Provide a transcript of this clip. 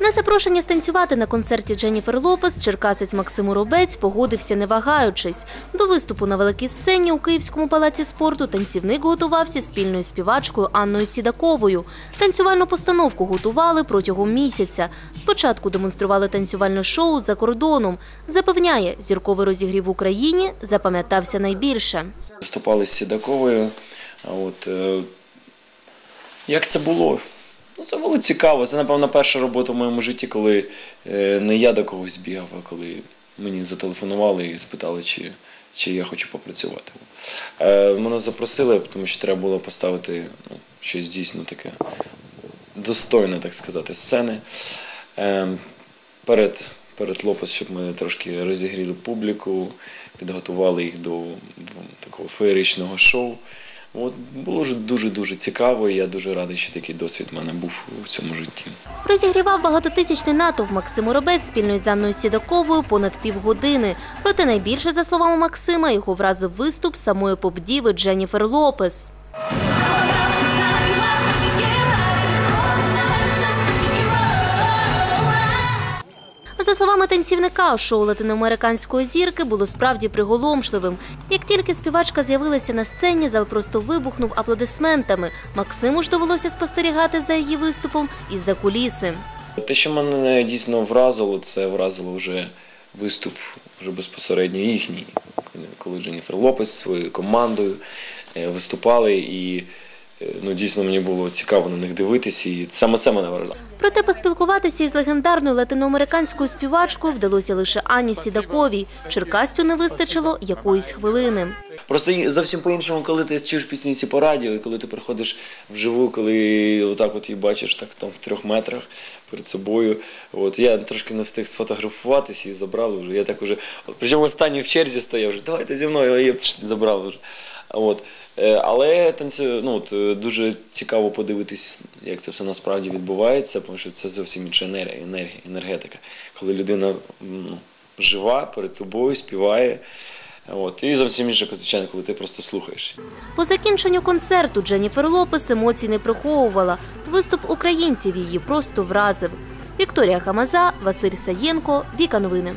На запрошення станцювати на концерті Дженніфер Лопес черкасець Максим Уробець погодився не вагаючись. До виступу на великій сцені у Київському палаці спорту танцівник готувався спільною співачкою Анною Сідаковою. Танцювальну постановку готували протягом місяця. Спочатку демонстрували танцювальне шоу за кордоном. Запевняє, зірковий розігрів в Україні запам'ятався найбільше. Виступали з Сідаковою. От, е, як це було? Це було цікаво. Це, напевно, перша робота в моєму житті, коли е, не я до когось бігав, а коли мені зателефонували і спитали, чи, чи я хочу попрацювати. Е, мене запросили, тому що треба було поставити ну, щось дійсно таке достойне, так сказати, сцени. Е, перед, перед Лопес, щоб ми трошки розігріли публіку, підготували їх до такого феєричного шоу. От, було ж дуже-дуже цікаво, і я дуже радий, що такий досвід в мене був у цьому житті. Розігрівав багатотисячний натовп Максим Робець спільно з Анною Сідаковою понад півгодини. Проте найбільше, за словами Максима, його вразив виступ самої поп-діви Дженніфер Лопес. За словами танцівника, шоу латиноамериканської зірки було справді приголомшливим. Як тільки співачка з'явилася на сцені, зал просто вибухнув аплодисментами. Максиму ж довелося спостерігати за її виступом із-за куліси. Те, що мене дійсно вразило, це вразило вже виступ вже безпосередньо їхній, коли Дженніфер Лопес своєю командою е, виступали, і е, ну, дійсно мені було цікаво на них дивитися, і саме це мене вражало. Проте поспілкуватися із легендарною латиноамериканською співачкою вдалося лише Ані Сідаковій. Черкастю не вистачило якоїсь хвилини. Просто зовсім по-іншому, коли ти чуєш пісні по радіо, і коли ти приходиш вживу, коли отак от її бачиш так там в трьох метрах перед собою. От я трошки не встиг сфотографуватися і забрали вже. Я так от, причому останній в черзі стояв вже, давайте зі мною, я пш, забрали вже. От. Е, Але танцю, ну, от, е, дуже цікаво подивитись, як це все насправді відбувається, тому що це зовсім інша енергія, енергія енергетика. Коли людина ну, жива перед тобою, співає. От. І зовсім інше, звичайно, коли ти просто слухаєш. По закінченню концерту Дженніфер Лопес емоцій не приховувала. Виступ українців її просто вразив. Вікторія Хамаза, Василь Саєнко, Віка Новини.